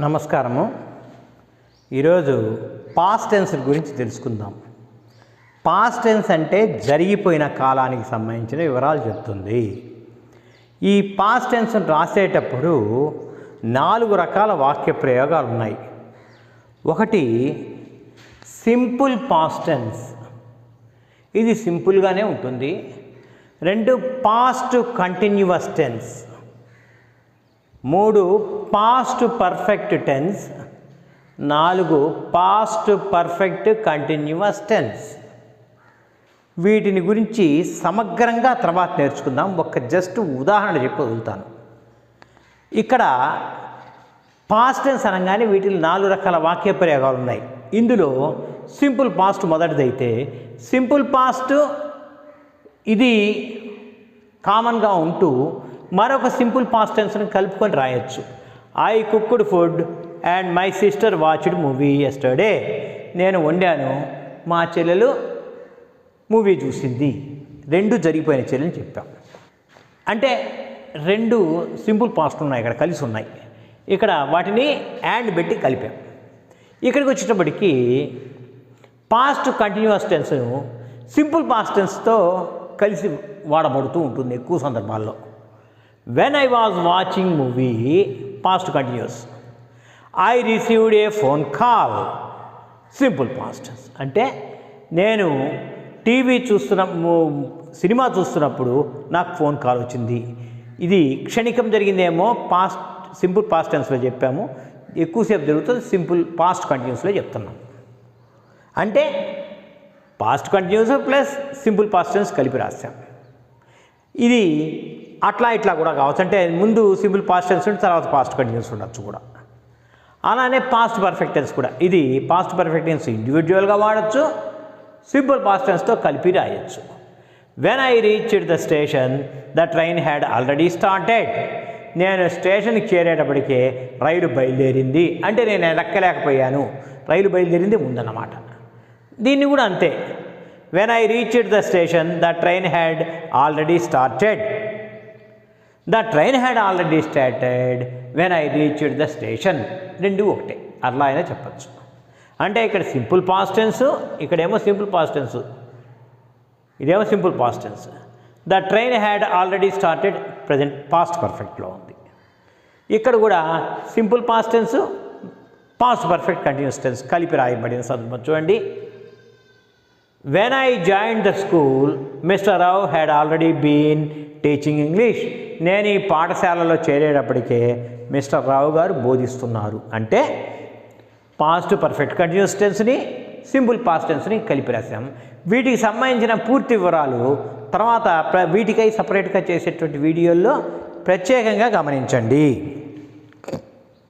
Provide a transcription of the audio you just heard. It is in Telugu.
నమస్కారము. ఈరోజు పాస్ట్ టెన్స్ గురించి తెలుసుకుందాం. పాస్ట్ టెన్స్ అంటే జరిగిపోయిన కాలానికి సంబంధించిన వివరాలు చెప్తుంది. ఈ పాస్ట్ టెన్స్ రాసేటప్పుడు నాలుగు రకాల వాక్య ప్రయోగాలు ఉన్నాయి. ఒకటి సింపుల్ పాస్ట్ టెన్స్ ఇది సింపుల్గానే ఉంటుంది. రెండు పాస్ట్ కంటిన్యూవస్ టెన్స్ మూడు పాస్ట్ పర్ఫెక్ట్ టెన్స్ నాలుగు పాస్ట్ పర్ఫెక్ట్ కంటిన్యూవస్ టెన్స్ వీటిని గురించి సమగ్రంగా తర్వాత నేర్చుకుందాం. ఒక జస్ట్ ఉదాహరణ చెప్పి వదులుతాను ఇక్కడ పాస్ట్ టెన్స్ అనగానే వీటిలో నాలుగు రకాల వాక్య ప్రయోగాలు ఉన్నాయి. ఇందులో సింపుల్ పాస్ట్ మొదటిదైతే సింపుల్ పాస్ట్ ఇది కామన్గా ఉంటూ మరొక సింపుల్ పాస్ట్ టెన్స్ని కలుపుకొని రాయొచ్చు. I cooked food and my sister watched movie yesterday నేను వండాను. మా చెల్లెలు మూవీ చూసింది. రెండు జరిగిపోయిన చెల్లెని చెప్పాం. అంటే రెండు సింపుల్ పాస్ట్ ఉన్నాయి. ఇక్కడ కలిసి ఉన్నాయి. ఇక్కడ వాటిని యాండ్ పెట్టి కలిపాం. ఇక్కడికి వచ్చేటప్పటికి past continuous tense simple past టెన్స్తో కలిసి వాడబడుతూ ఉంటుంది ఎక్కువ సందర్భాల్లో. When I was watching movie past continuous I received a phone call simple past అంటే నేను టీవీ చూస్తున్న సినిమా చూస్తున్నప్పుడు నాకు ఫోన్ కాల్ వచ్చింది. ఇది క్షణికం జరిగిందేమో పాస్ట్ సింపుల్ పాస్ట్ టెన్స్లో చెప్పాము. ఎక్కువసేపు జరుగుతుంది సింపుల్ పాస్ట్ కంటిన్యూస్లో చెప్తున్నాం. అంటే past continuous plus simple past tense కలిపి రాశాం. ఇది అట్లా ఇట్లా కూడా కావచ్చు. అంటే ముందు సింపుల్ పాస్ట్ టెన్స్ ఉంటే తర్వాత పాస్ట్ కంటిన్యూస్ ఉండొచ్చు కూడా. అలానే పాస్ట్ పర్ఫెక్ట్ టెన్స్ కూడా. ఇది పాస్ట్ పర్ఫెక్ట్ టెన్స్ ఇండివిజువల్గా వాడచ్చు సింపుల్ పాస్ట్ టెన్స్తో కలిపి రాయొచ్చు. When I reached the station the train had already started నేను స్టేషన్కి చేరేటప్పటికే రైలు బయలుదేరింది. అంటే నేను ఎక్కలేకపోయాను రైలు బయలుదేరింది ముందన్నమాట. దీన్ని కూడా అంతే. When I reached the station the train had already started the train had already started when I reached the station రెండు ఒకటే. అట్లా అయినా చెప్పచ్చు. అంటే ఇక్కడ సింపుల్ పాస్టెన్స్ ఇక్కడేమో సింపుల్ పాస్టెన్స్ ఇదేమో simple past tense the train had already started present past పర్ఫెక్ట్లో ఉంది. ఇక్కడ కూడా simple past tense past perfect continuous tense కలిపి రాయబడిన సందర్భం చూడండి. When I join the school mister Rao had already been teaching English నేను ఈ పాఠశాలలో చేరేటప్పటికే మిస్టర్ రావు గారు బోధిస్తున్నారు. అంటే పాస్ట్ పర్ఫెక్ట్ కంటిన్యూస్ టెన్స్ని సింపుల్ పాస్ట్ టెన్స్ని కలిపి రాసాం వీటికి సంబంధించిన పూర్తి వివరాలు తర్వాత ప్ర వీటికై సపరేట్గా చేసేటువంటి వీడియోల్లో ప్రత్యేకంగా గమనించండి.